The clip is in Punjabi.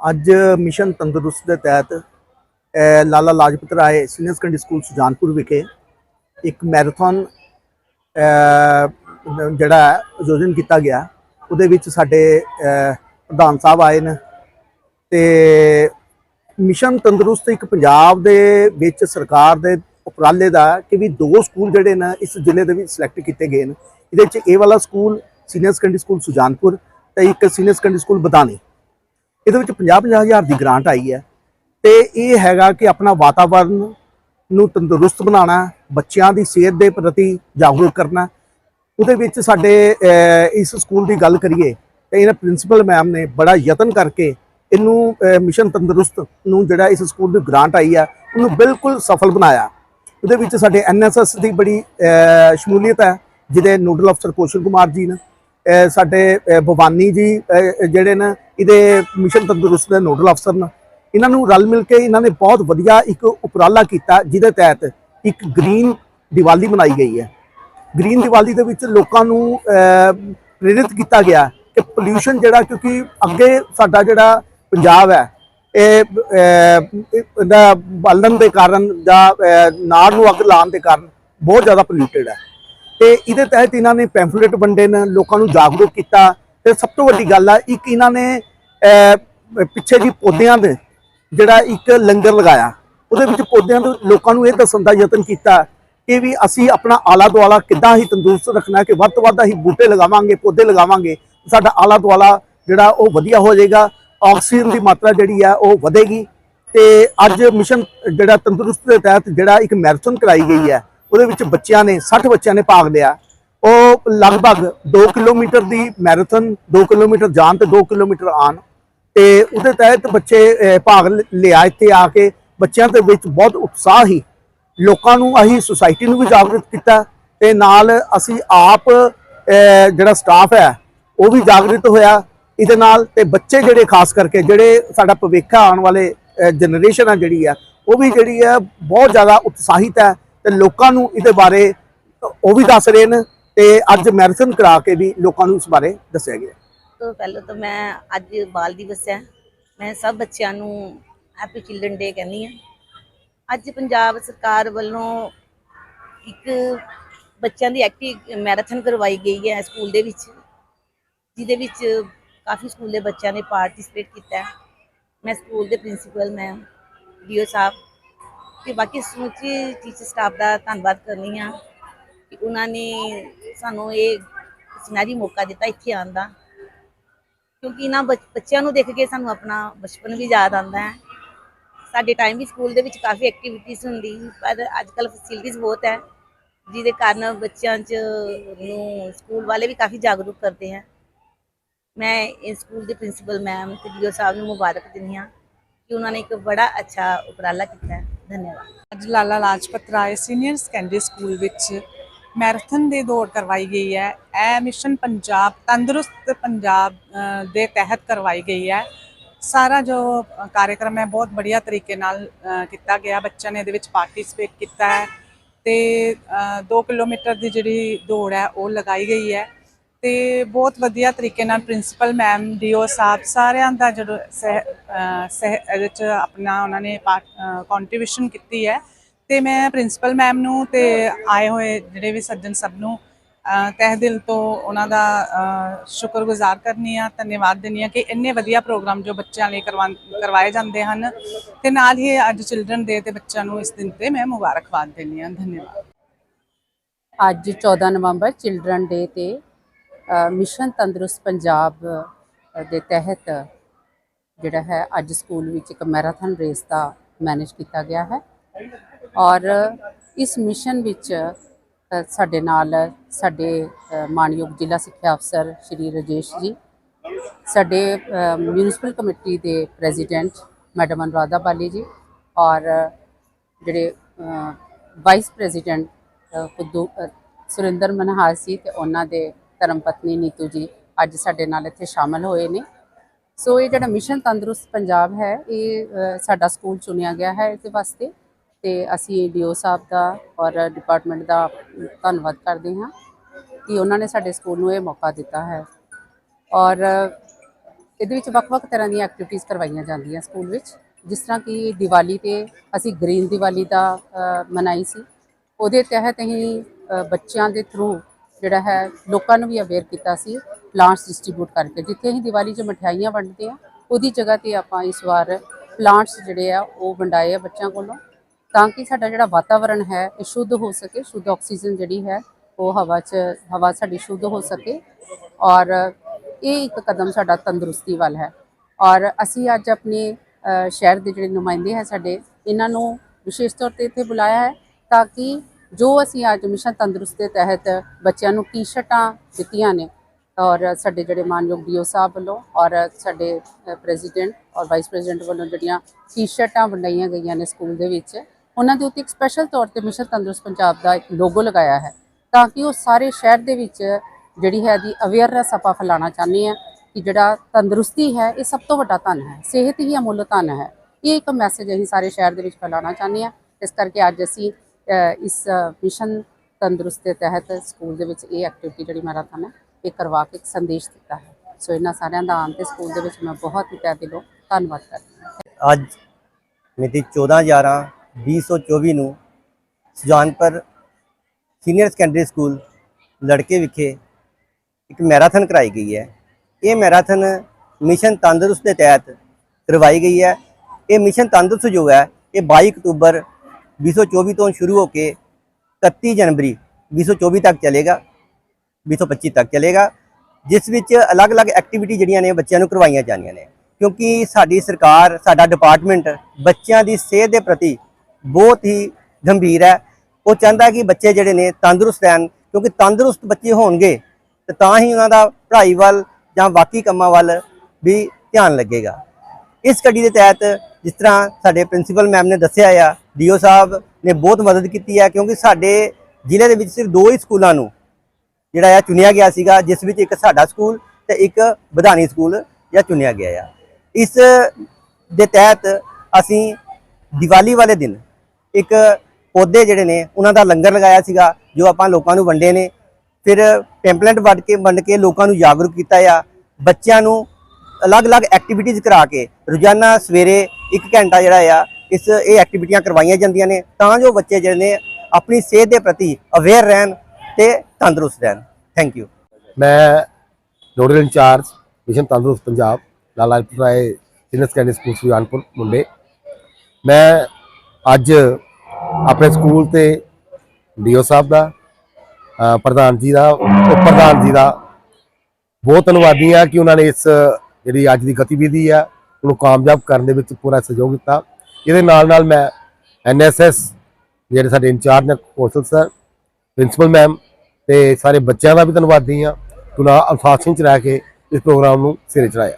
ਅੱਜ ਮਿਸ਼ਨ ਤੰਦਰੁਸਤ ਦੇ ਤਹਿਤ Lala Lajpat Rai senior secondary school Sujanpur ਵਿਖੇ ਇੱਕ ਮੈਰਾਥਨ ਜਿਹੜਾ ਆਯੋਜਨ ਕੀਤਾ ਗਿਆ। ਉਹਦੇ ਵਿੱਚ ਸਾਡੇ ਪ੍ਰਧਾਨ ਸਾਹਿਬ ਆਏ ਨੇ। ਤੇ ਮਿਸ਼ਨ ਤੰਦਰੁਸਤ ਇੱਕ ਪੰਜਾਬ ਦੇ ਵਿੱਚ ਸਰਕਾਰ ਦੇ ਉਪਰਾਲੇ ਦਾ ਕਿ ਵੀ ਦੋ ਸਕੂਲ ਜਿਹੜੇ ਨੇ, ਇਸ ਜ਼ਿਲ੍ਹੇ ਦੇ ਵਿੱਚ ਸਿਲੈਕਟ ਕੀਤੇ ਗਏ ਨੇ। ਇਹਦੇ ਵਿੱਚ ਇਹ ਵਾਲਾ school senior secondary school Sujanpur ਤੇ ਇੱਕ ਸੀਨੀਅਰ ਸੈਕੰਡਰੀ ਸਕੂਲ ਬਦਾਨੀ। ਇਹਦੇ ਵਿੱਚ 50-50 ਹਜ਼ਾਰ ਦੀ ਗ੍ਰਾਂਟ ਆਈ ਹੈ ਤੇ ਇਹ ਹੈਗਾ ਕਿ ਆਪਣਾ ਵਾਤਾਵਰਨ ਨੂੰ ਤੰਦਰੁਸਤ ਬਣਾਉਣਾ, ਬੱਚਿਆਂ ਦੀ ਸਿਹਤ ਦੇ ਪ੍ਰਤੀ ਜਾਗਰੂਕ ਕਰਨਾ। ਉਹਦੇ ਵਿੱਚ ਸਾਡੇ ਇਸ ਸਕੂਲ ਦੀ ਗੱਲ ਕਰੀਏ ਤੇ ਇਹਨਾਂ ਪ੍ਰਿੰਸੀਪਲ ਮੈਮ ਨੇ ਬੜਾ ਯਤਨ ਕਰਕੇ ਇਹਨੂੰ ਮਿਸ਼ਨ ਤੰਦਰੁਸਤ ਨੂੰ ਜਿਹੜਾ ਇਸ ਸਕੂਲ ਦੀ ਗ੍ਰਾਂਟ ਆਈ ਆ ਉਹਨੂੰ ਬਿਲਕੁਲ ਸਫਲ ਬਣਾਇਆ। ਉਹਦੇ ਵਿੱਚ ਸਾਡੇ ਐਨਐਸਐਸ ਦੀ ਬੜੀ ਸ਼ਮੂਲੀਅਤ ਹੈ, ਜਿਹਦੇ ਨੋਡਲ ਅਫਸਰ ਪੋਸ਼ਨ ਕੁਮਾਰ ਜੀ ਨੇ। ਸਾਡੇ ਅਹ, ਭਵਾਨੀ ਜੀ ਜਿਹੜੇ ਨੇ ਇਹਦੇ ਮਿਸ਼ਨ ਤੰਦਰੁਸਤ ਦੇ ਨੋਡਲ ਅਫਸਰ ਨੇ। ਇਹਨਾਂ ਨੂੰ ਰਲ ਮਿਲ ਕੇ ਇਹਨਾਂ ਨੇ ਬਹੁਤ ਵਧੀਆ ਇੱਕ ਉਪਰਾਲਾ ਕੀਤਾ ਜਿਹਦੇ ਤਹਿਤ ਇੱਕ ਗ੍ਰੀਨ ਦੀਵਾਲੀ ਮਨਾਈ ਗਈ ਹੈ। ਗ੍ਰੀਨ ਦੀਵਾਲੀ ਦੇ ਵਿੱਚ ਲੋਕਾਂ ਨੂੰ ਪ੍ਰੇਰਿਤ ਕੀਤਾ ਗਿਆ ਕਿ ਪੋਲਿਊਸ਼ਨ ਜਿਹੜਾ ਕਿਉਂਕਿ ਅੱਗੇ ਸਾਡਾ ਜਿਹੜਾ ਪੰਜਾਬ ਹੈ ਇਹ ਇਹਦਾ ਬਾਲਣ ਦੇ ਕਾਰਨ ਜਾਂ ਅਹ, ਨਾੜ ਨੂੰ ਅੱਗ ਲਾਉਣ ਦੇ ਕਾਰਨ ਬਹੁਤ ਜ਼ਿਆਦਾ ਪੋਲਿਊਟਡ ਹੈ। ਤੇ ਇਹਦੇ ਤਹਿਤ ਇਹਨਾਂ ਨੇ ਪੈਂਫਲੇਟ ਵੰਡੇ ਨੇ, ਲੋਕਾਂ ਨੂੰ ਜਾਗਰੂਕ ਕੀਤਾ। ਤੇ ਸਭ ਤੋਂ ਵੱਡੀ ਗੱਲ ਆ, ਇੱਕ ਇਹਨਾਂ ਨੇ ਪਿੱਛੇ ਜੀ ਪੌਦਿਆਂ ਦੇ ਜਿਹੜਾ ਇੱਕ ਲੰਗਰ ਲਗਾਇਆ, ਉਹਦੇ ਵਿੱਚ ਪੌਦਿਆਂ ਦੇ ਲੋਕਾਂ ਨੂੰ ਇਹ ਦੱਸਣ ਦਾ ਯਤਨ ਕੀਤਾ ਕਿ ਵੀ ਅਸੀਂ ਆਪਣਾ ਆਲਾ ਦੁਆਲਾ ਕਿੱਦਾਂ ਹੀ ਤੰਦਰੁਸਤ ਰੱਖਣਾ ਕਿ ਵੱਧ ਤੋਂ ਵੱਧ ਅਸੀਂ ਬੂਟੇ ਲਗਾਵਾਂਗੇ, ਪੌਦੇ ਲਗਾਵਾਂਗੇ, ਸਾਡਾ ਆਲਾ ਦੁਆਲਾ ਜਿਹੜਾ ਉਹ ਵਧੀਆ ਹੋ ਜਾਏਗਾ, ਆਕਸੀਜਨ ਦੀ ਮਾਤਰਾ ਜਿਹੜੀ ਆ ਉਹ ਵਧੇਗੀ। ਤੇ ਅੱਜ ਮਿਸ਼ਨ ਜਿਹੜਾ ਤੰਦਰੁਸਤ ਦੇ ਤਹਿਤ ਜਿਹੜਾ ਇੱਕ ਮੈਰਾਥਨ ਕਰਾਈ ਗਈ ਹੈ ਉਹਦੇ ਵਿੱਚ ਬੱਚਿਆਂ ਨੇ 60 ਬੱਚਿਆਂ ਨੇ ਭਾਗ ਲਿਆ। ਉਹ ਲਗਭਗ 2 ਕਿਲੋਮੀਟਰ ਦੀ ਮੈਰਾਥਨ 2 ਕਿਲੋਮੀਟਰ ਜਾਣ ਤੇ 2 ਕਿਲੋਮੀਟਰ ਆਣ ਤੇ ਉਹਦੇ ਤਹਿਤ ਬੱਚੇ ਭਾਗ ਲ- ਲਿਆ ਇੱਥੇ ਆ ਕੇ। ਬੱਚਿਆਂ ਦੇ ਵਿੱਚ ਬਹੁਤ ਉਤਸ਼ਾਹ ਹੀ ਲੋਕਾਂ ਨੂੰ ਅਸੀਂ ਸੁਸਾਇਟੀ ਨੂੰ ਵੀ ਜਾਗਰੂਕ ਕੀਤਾ। ਤੇ ਨਾਲ ਅਸੀਂ ਆਪ ਜਿਹੜਾ ਸਟਾਫ ਹੈ, ਉਹ ਵੀ ਜਾਗਰੂਕ ਹੋਇਆ। ਇਹਦੇ ਨਾਲ ਤੇ ਬੱਚੇ ਜਿਹੜੇ ਖਾਸ ਕਰਕੇ, ਜਿਹੜੇ ਸਾਡਾ ਭਵਿੱਖ ਆਉਣ ਵਾਲੇ ਜਨਰੇਸ਼ਨ ਆ ਜਿਹੜੀ ਆ, ਉਹ ਵੀ ਜਿਹੜੀ ਆ, ਬਹੁਤ ਜ਼ਿਆਦਾ ਉਤਸ਼ਾਹਿਤ ਹੈ। ਤੇ ਲੋਕਾਂ ਨੂੰ ਇਹਦੇ ਬਾਰੇ ਉਹ ਵੀ ਦੱਸ ਰਹੇ ਨੇ ਤੇ ਅੱਜ ਮੈਰਾਥਨ ਕਰਾ ਕੇ ਵੀ ਲੋਕਾਂ ਨੂੰ ਇਸ ਬਾਰੇ ਦੱਸਿਆ ਗਿਆ। ਤੋਂ ਪਹਿਲਾਂ ਤਾਂ ਮੈਂ ਅੱਜ ਬਾਲ ਦਿਵਸ ਹੈ। ਮੈਂ ਸਭ ਬੱਚਿਆਂ ਨੂੰ ਹੈਪੀ ਚਿਲਡਰਨ ਡੇ ਕਹਿੰਦੀ ਹਾਂ। ਅੱਜ ਪੰਜਾਬ ਸਰਕਾਰ ਵੱਲੋਂ ਇੱਕ ਬੱਚਿਆਂ ਦੀ ਐਕਟਿਵ ਮੈਰਾਥਨ ਕਰਵਾਈ ਗਈ ਹੈ ਸਕੂਲ ਦੇ ਵਿੱਚ, ਜਿਹਦੇ ਵਿੱਚ ਕਾਫੀ ਸਕੂਲ ਦੇ ਬੱਚਿਆਂ ਨੇ ਪਾਰਟਿਸਿਪੇਟ ਕੀਤਾ ਮੈਂ ਸਕੂਲ ਦੇ ਪ੍ਰਿੰਸੀਪਲ ਮੈਂ ਡੀਓ ਸਾਹਿਬ। ਤੇ ਬਾਕੀ ਸਮੁੱਚੇ ਟੀਚਰ ਸਟਾਫ ਦਾ ਧੰਨਵਾਦ ਕਰਨੀ ਆ ਕਿ ਉਹਨਾਂ ਨੇ ਸਾਨੂੰ ਇਹ ਸੁਨਹਿਰੀ ਮੌਕਾ ਦਿੱਤਾ ਇੱਥੇ ਆਉਣ ਦਾ। ਕਿਉਂਕਿ ਇਹਨਾਂ ਬੱਚ- ਬੱਚਿਆਂ ਨੂੰ ਦੇਖ ਕੇ ਸਾਨੂੰ ਆਪਣਾ ਬਚਪਨ ਵੀ ਯਾਦ ਆਉਂਦਾ ਹੈ। ਸਾਡੇ ਟਾਈਮ ਵੀ ਸਕੂਲ ਦੇ ਵਿੱਚ ਕਾਫੀ ਐਕਟੀਵਿਟੀਜ਼ ਹੁੰਦੀ, ਪਰ ਅੱਜ ਕੱਲ ਫੈਸਿਲਿਟੀਜ਼ ਬਹੁਤ ਹੈ, ਜਿਹਦੇ ਕਾਰਨ ਬੱਚਿਆਂ 'ਚ ਨੂੰ ਸਕੂਲ ਵਾਲੇ ਵੀ ਕਾਫੀ ਜਾਗਰੂਕ ਕਰਦੇ ਹੈ। ਮੈਂ ਇਸ ਸਕੂਲ ਦੇ ਪ੍ਰਿੰਸੀਪਲ ਮੈਮ ਤੇ ਡੀਓ ਸਾਹਿਬ ਨੂੰ ਮੁਬਾਰਕ ਦਿੰਦੀ ਹਾਂ ਕਿ ਉਹਨਾਂ ਨੇ ਇੱਕ ਬੜਾ ਅੱਛਾ ਉਪਰਾਲਾ ਕੀਤਾ ਹੈ। ਧੰਨਵਾਦ। ਅੱਜ Lala Lajpat Rai senior secondary school ਵਿੱਚ ਮੈਰਾਥਨ ਦੀ ਦੌੜ ਕਰਵਾਈ ਗਈ ਹੈ। ਇਹ ਮਿਸ਼ਨ ਪੰਜਾਬ ਤੰਦਰੁਸਤ ਪੰਜਾਬ ਦੇ ਤਹਿਤ ਕਰਵਾਈ ਗਈ ਹੈ। ਸਾਰਾ ਜੋ ਅ, ਕਾਰਜਕ੍ਰਮ ਹੈ ਬਹੁਤ ਬੜੀਆ ਤਰੀਕੇ ਨਾਲ ਕੀਤਾ ਗਿਆ। ਬੱਚਿਆਂ ਨੇ ਇਹਦੇ ਵਿੱਚ ਪਾਰਟਿਸਿਪੇਟ ਕੀਤਾ ਹੈ ਤੇ 2 ਕਿਲੋਮੀਟਰ ਦੀ ਜਿਹੜੀ ਦੌੜ ਹੈ ਉਹ ਲਗਾਈ ਗਈ ਹੈ। ਤੇ ਬਹੁਤ ਵਧੀਆ ਤਰੀਕੇ ਨਾਲ ਪ੍ਰਿੰਸੀਪਲ ਮੈਮ ਡੀਓ ਸਾਹਿਬ ਸਾਰਿਆਂ ਦਾ ਜਦੋਂ ਸਹਿ, ਅਹ, ਸਹਿ, ਇਹਦੇ ਚ ਆਪਣਾ ਉਹਨਾਂ ਨੇ ਕੰਟਰੀਬਿਊਸ਼ਨ ਕੀਤੀ ਹੈ। ਤੇ ਮੈਂ ਪ੍ਰਿੰਸੀਪਲ ਮੈਮ ਨੂੰ ਤੇ ਆਏ ਹੋਏ ਜਿਹੜੇ ਵੀ ਸੱਜਣ ਸਭ ਨੂੰ ਤਹਿ ਦਿਲ ਤੋਂ ਉਹਨਾਂ ਦਾ ਸ਼ੁਕਰਗੁਜ਼ਾਰ ਕਰਨੀ ਆ, ਧੰਨਵਾਦ ਦਿੰਦੀ ਆ ਕਿ ਇੰਨੇ ਵਧੀਆ ਪ੍ਰੋਗਰਾਮ ਜੋ ਬੱਚਿਆਂ ਲਈ ਕਰਵਾ, ਕਰਵਾਏ ਜਾਂਦੇ ਹਨ। ਤੇ ਨਾਲ ਹੀ ਅੱਜ ਚਿਲਡਰਨ ਡੇ ਤੇ ਬੱਚਿਆਂ ਨੂੰ ਇਸ ਦਿਨ ਤੇ ਮੈਂ ਮੁਬਾਰਕਬਾਦ ਦਿੰਦੀ ਆ। ਧੰਨਵਾਦ। ਅੱਜ 14 ਨਵੰਬਰ ਚਿਲਡਰਨ ਡੇ ਤੇ ਮਿਸ਼ਨ ਤੰਦਰੁਸਤ ਪੰਜਾਬ ਦੇ ਤਹਿਤ ਜਿਹੜਾ ਹੈ ਅੱਜ ਸਕੂਲ ਵਿੱਚ ਇੱਕ ਮੈਰਾਥਨ ਰੇਸ ਦਾ ਮੈਨੇਜ ਕੀਤਾ ਗਿਆ ਹੈ। ਔਰ ਇਸ ਮਿਸ਼ਨ ਵਿੱਚ ਸਾਡੇ ਨਾਲ ਸਾਡੇ ਅ, ਮਾਣਯੋਗ ਜ਼ਿਲ੍ਹਾ ਸਿੱਖਿਆ ਅਫਸਰ ਸ਼੍ਰੀ ਰਜੇਸ਼ ਜੀ ਸਾਡੇ ਮਿਊਨਿਸਪਲ ਕਮੇਟੀ ਦੇ ਪ੍ਰੈਜ਼ੀਡੈਂਟ ਮੈਡਮ ਅਨੁਰਾਧਾ ਬਾਲੀ ਜੀ ਔਰ ਜਿਹੜੇ ਵਾਈਸ ਪ੍ਰੈਜ਼ੀਡੈਂਟ ਖੁੱਦੂ ਸੁਰਿੰਦਰ ਮਨਹਾਰ ਸੀ ਤੇ ਉਹਨਾਂ ਦੇ ਧਰਮ ਪਤਨੀ ਨੀਤੂ ਜੀ ਅੱਜ ਸਾਡੇ ਨਾਲ ਇੱਥੇ ਸ਼ਾਮਲ ਹੋਏ ਨੇ। ਸੋ ਇਹ ਜਿਹੜਾ ਮਿਸ਼ਨ ਤੰਦਰੁਸਤ ਪੰਜਾਬ ਹੈ, ਇਹ ਸਾਡਾ ਸਕੂਲ ਚੁਣਿਆ ਗਿਆ ਹੈ ਇਹਦੇ ਵਾਸਤੇ ਤੇ ਅਸੀਂ ਡੀਓ ਸਾਹਿਬ ਦਾ ਔਰ ਡਿਪਾਰਟਮੈਂਟ ਦਾ ਧੰਨਵਾਦ ਕਰਦੇ ਹਾਂ ਕਿ ਉਹਨਾਂ ਨੇ ਸਾਡੇ ਸਕੂਲ ਨੂੰ ਇਹ ਮੌਕਾ ਦਿੱਤਾ ਹੈ। ਔਰ ਇਹਦੇ ਵਿੱਚ ਵੱਖ-ਵੱਖ ਤਰ੍ਹਾਂ ਦੀਆਂ ਐਕਟੀਵਿਟੀਜ਼ ਕਰਵਾਈਆਂ ਜਾਂਦੀਆਂ ਸਕੂਲ ਵਿੱਚ, ਜਿਸ ਤਰ੍ਹਾਂ ਕਿ ਦੀਵਾਲੀ ਤੇ ਅਸੀਂ ਗ੍ਰੀਨ ਦੀਵਾਲੀ ਦਾ ਮਨਾਈ ਸੀ। ਉਹਦੇ ਤਹਿਤ ਅਸੀਂ ਬੱਚਿਆਂ ਦੇ ਥਰੂ ਜਿਹੜਾ ਹੈ, ਲੋਕਾਂ ਨੂੰ ਵੀ ਅਵੇਅਰ ਕੀਤਾ ਸੀ ਪਲਾਂਟਸ ਡਿਸਟ੍ਰੀਬਿਊਟ ਕਰਕੇ। ਜਿੱਥੇ ਅਸੀਂ ਦੀਵਾਲੀ 'ਚ ਮਠਿਆਈਆਂ ਵੰਡਦੇ ਆ ਉਹਦੀ ਜਗ੍ਹਾ ਤੇ ਆਪਾਂ ਇਸ ਵਾਰ ਪਲਾਂਟਸ ਜਿਹੜੇ ਆ, ਉਹ ਵੰਡਾਏ ਆ ਬੱਚਿਆਂ ਕੋਲੋਂ, ਤਾਂ ਕਿ ਸਾਡਾ ਜਿਹੜਾ ਵਾਤਾਵਰਣ ਹੈ, ਇਹ ਸ਼ੁੱਧ ਹੋ ਸਕੇ, ਸ਼ੁੱਧ ਆਕਸੀਜਨ ਜਿਹੜੀ ਹੈ, ਉਹ ਹਵਾ 'ਚ, ਹਵਾ ਸਾਡੀ ਸ਼ੁੱਧ ਹੋ ਸਕੇ। ਔਰ ਇਹ ਇੱਕ ਕਦਮ ਸਾਡਾ ਤੰਦਰੁਸਤੀ ਵੱਲ ਹੈ। ਔਰ ਅਸੀਂ ਅੱਜ ਆਪਣੇ ਸ਼ਹਿਰ ਦੇ ਜਿਹੜੇ ਨੁਮਾਇੰਦੇ ਹੈ ਸਾਡੇ, ਇਹਨਾਂ ਨੂੰ ਵਿਸ਼ੇਸ਼ ਤੌਰ ਤੇ ਇੱਥੇ ਬੁਲਾਇਆ ਹੈ, ਤਾਂ ਕਿ ਜੋ ਅਸੀਂ ਅੱਜ ਮਿਸ਼ਨ ਤੰਦਰੁਸਤ ਦੇ ਤਹਿਤ ਬੱਚਿਆਂ ਨੂੰ ਟੀ-ਸ਼ਰਟਾਂ ਦਿੱਤੀਆਂ ਨੇ ਔਰ ਸਾਡੇ ਜਿਹੜੇ ਮਾਨਯੋਗ ਡੀਓ ਸਾਹਿਬ ਵੱਲੋਂ ਔਰ ਸਾਡੇ ਪ੍ਰੈਜ਼ੀਡੈਂਟ ਔਰ ਵਾਈਸ ਪ੍ਰੈਜ਼ੀਡੈਂਟ ਵੱਲੋਂ ਜਿਹੜੀਆਂ ਟੀ-ਸ਼ਰਟਾਂ ਵੰਡਾਈਆਂ ਗਈਆਂ ਨੇ ਸਕੂਲ ਦੇ ਵਿੱਚ, ਉਹਨਾਂ ਦੇ ਉੱਤੇ ਇੱਕ ਸਪੈਸ਼ਲ ਤੌਰ ਤੇ ਮਿਸ਼ਨ ਤੰਦਰੁਸਤ ਪੰਜਾਬ ਦਾ ਇੱਕ ਲੋਗੋ ਲਗਾਇਆ ਹੈ ਤਾਂ ਕਿ ਉਹ ਸਾਰੇ ਸ਼ਹਿਰ ਦੇ ਵਿੱਚ ਜਿਹੜੀ ਹੈ ਦੀ ਅਵੇਅਰਨੈਸ ਆਪਾਂ ਫੈਲਾਉਣਾ ਚਾਹੁੰਦੇ ਆ ਕਿ ਜਿਹੜਾ ਤੰਦਰੁਸਤੀ ਹੈ, ਇਹ ਸਭ ਤੋਂ ਵੱਡਾ ਧਨ ਹੈ, ਸਿਹਤ ਹੀ ਅਮੁੱਲ ਧਨ ਹੈ। ਇਹ ਇੱਕ ਮੈਸੇਜ ਅਸੀਂ ਸਾਰੇ ਸ਼ਹਿਰ ਦੇ ਵਿੱਚ ਫੈਲਾਉਣਾ ਚਾਹੁੰਦੇ ਆ ਇਸ ਕਰਕੇ ਅੱਜ ਅਸੀਂ ਇਸ ਮਿਸ਼ਨ ਤੰਦਰੁਸਤ ਦੇ ਤਹਿਤ ਸਕੂਲ ਦੇ ਵਿੱਚ ਇਹ ਐਕਟੀਵਿਟੀ ਜਿਹੜੀ ਮੈਰਾਥਨ ਹੈ, ਇਹ ਕਰਵਾ ਕੇ ਇੱਕ ਸੰਦੇਸ਼ ਦਿੱਤਾ ਹੈ। ਸੋ ਇਹਨਾਂ ਸਾਰਿਆਂ ਦਾ ਆਉਣ ਤੇ ਸਕੂਲ ਦੇ ਵਿੱਚ ਮੈਂ ਬਹੁਤ ਹੀ ਤਹਿ ਦਿਲੋਂ ਧੰਨਵਾਦ ਕਰਦੀ ਹਾਂ। ਅੱਜ ਮਿਤੀ 14 11 2024 ਨੂੰ ਸੁਜਾਨਪੁਰ ਸੀਨੀਅਰ ਸੈਕੰਡਰੀ ਸਕੂਲ ਲੜਕੇ ਵਿਖੇ ਇੱਕ ਮੈਰਾਥਨ ਕਰਾਈ ਗਈ ਹੈ। ਇਹ ਮੈਰਾਥਨ ਮਿਸ਼ਨ ਤੰਦਰੁਸਤ ਦੇ ਤਹਿਤ ਕਰਵਾਈ ਗਈ ਹੈ। ਇਹ ਮਿਸ਼ਨ ਤੰਦਰੁਸਤ ਜੋ ਹੈ, ਇਹ 22 ਅਕਤੂਬਰ 2024 ਤੋਂ ਸ਼ੁਰੂ ਹੋ ਕੇ 31 ਜਨਵਰੀ 2024 ਤੱਕ ਚੱਲੇਗਾ 2025 ਤੱਕ ਚੱਲੇਗਾ ਜਿਸ ਵਿੱਚ ਅਲੱਗ-ਅਲੱਗ ਐਕਟੀਵਿਟੀ ਜਿਹੜੀਆਂ ਨੇ ਬੱਚਿਆਂ ਨੂੰ ਕਰਵਾਈਆਂ ਜਾਂਦੀਆਂ ਨੇ ਕਿਉਂਕਿ ਸਾਡੀ ਸਰਕਾਰ ਸਾਡਾ ਡਿਪਾਰਟਮੈਂਟ ਬੱਚਿਆਂ ਦੀ ਸਿਹਤ ਦੇ ਪ੍ਰਤੀ ਬਹੁਤ ਹੀ ਗੰਭੀਰ ਹੈ ਉਹ ਚਾਹੁੰਦਾ ਕਿ ਬੱਚੇ ਜਿਹੜੇ ਨੇ ਤੰਦਰੁਸਤ ਰਹਿਣ ਕਿਉਂਕਿ ਤੰਦਰੁਸਤ ਬੱਚੇ ਹੋਣਗੇ ਤੇ ਤਾਂ ਹੀ ਉਹਨਾਂ ਦਾ ਪੜ੍ਹਾਈ ਵੱਲ ਜਾਂ ਬਾਕੀ ਕੰਮਾਂ ਵੱਲ ਵੀ ਧਿਆਨ ਲੱਗੇਗਾ ਇਸ ਕੜੀ ਦੇ ਤਹਿਤ ਜਿਸ ਤਰ੍ਹਾਂ ਸਾਡੇ ਪ੍ਰਿੰਸੀਪਲ ਮੈਮ ਨੇ ਦੱਸਿਆ ਆ, ਡੀਓ ਸਾਹਿਬ ਨੇ ਬਹੁਤ ਮਦਦ ਕੀਤੀ ਹੈ ਕਿਉਂਕਿ ਸਾਡੇ ਜ਼ਿਲ੍ਹੇ ਦੇ ਵਿੱਚ ਸਿਰਫ ਦੋ ਹੀ ਸਕੂਲਾਂ ਨੂੰ ਜਿਹੜਾ ਆ ਚੁਣਿਆ ਗਿਆ ਸੀਗਾ, ਜਿਸ ਵਿੱਚ ਇੱਕ ਸਾਡਾ ਸਕੂਲ ਤੇ ਇੱਕ ਵਧਾਨੀ ਸਕੂਲ ਜਾਂ ਚੁਣਿਆ ਗਿਆ ਆ। ਇਸ ਦੇ ਤਹਿਤ ਅਸੀਂ ਦੀਵਾਲੀ ਵਾਲੇ ਦਿਨ ਇੱਕ ਪੌਦੇ ਜਿਹੜੇ ਨੇ, ਉਹਨਾਂ ਦਾ ਲੰਗਰ ਲਗਾਇਆ ਸੀਗਾ, ਜੋ ਆਪਾਂ ਲੋਕਾਂ ਨੂੰ ਵੰਡੇ ਨੇ। ਫਿਰ ਪੈਂਪਲੇਟ ਵੰਡ ਕੇ ਵੰਡ ਕੇ ਲੋਕਾਂ ਨੂੰ ਜਾਗਰੂਕ ਕੀਤਾ ਆ। ਬੱਚਿਆਂ ਨੂੰ ਅਲੱਗ-ਅਲੱਗ ਐਕਟੀਵਿਟੀਜ਼ ਕਰਾ ਕੇ ਰੋਜ਼ਾਨਾ ਸਵੇਰੇ 1 ਘੰਟਾ ਜਿਹੜਾ ਆ, ਇਸ ਇਹ ਐਕਟੀਵਿਟੀਆਂ ਕਰਵਾਈਆਂ ਜਾਂਦੀਆਂ ਨੇ, ਤਾਂ ਜੋ ਬੱਚੇ ਜਿਹੜੇ ਨੇ ਆਪਣੀ ਸਿਹਤ ਦੇ ਪ੍ਰਤੀ ਅਵੇਅਰ ਰਹਿਣ ਤੇ ਤੰਦਰੁਸਤ ਰਹਿਣ। ਥੈਂਕ ਯੂ ਮੈਂ nodal incharge, mission Tandarust Punjab, Lala Lajpat Rai senior secondary school Sujanpur ਮੁੰਡੇ। ਮੈਂ ਅੱਜ ਆਪਣੇ ਸਕੂਲ ਤੇ ਡੀਓ ਸਾਹਿਬ ਦਾ ਪ੍ਰਧਾਨ ਜੀ ਦਾ, ਉਪ ਪ੍ਰਧਾਨ ਜੀ ਦਾ ਬਹੁਤ ਧੰਨਵਾਦੀ ਹਾਂ ਕਿ ਉਹਨਾਂ ਨੇ ਇਸ ਜਿਹੜੀ ਅੱਜ ਦੀ ਗਤੀਵਿਧੀ ਆ ਉਹਨੂੰ ਕਾਮਯਾਬ ਕਰਨ ਦੇ ਵਿੱਚ ਪੂਰਾ ਸਹਿਯੋਗ ਦਿੱਤਾ। ਇਹਦੇ ਨਾਲ ਨਾਲ ਮੈਂ ਐਨਐਸਐਸ ਜਿਹੜੇ ਸਾਡੇ ਇੰਚਾਰਜ ਨੇ ਕੌਸ਼ਲ ਸਰ, ਪ੍ਰਿੰਸੀਪਲ ਮੈਮ ਤੇ ਸਾਰੇ ਬੱਚਿਆਂ ਦਾ ਵੀ ਧੰਨਵਾਦੀ ਹਾਂ। ਤੁਨਾ ਅਨੁਸ਼ਾਸਨ ਚ ਰਹਿ ਕੇ ਇਸ ਪ੍ਰੋਗਰਾਮ ਨੂੰ ਸਿਰੇ ਚੜਾਇਆ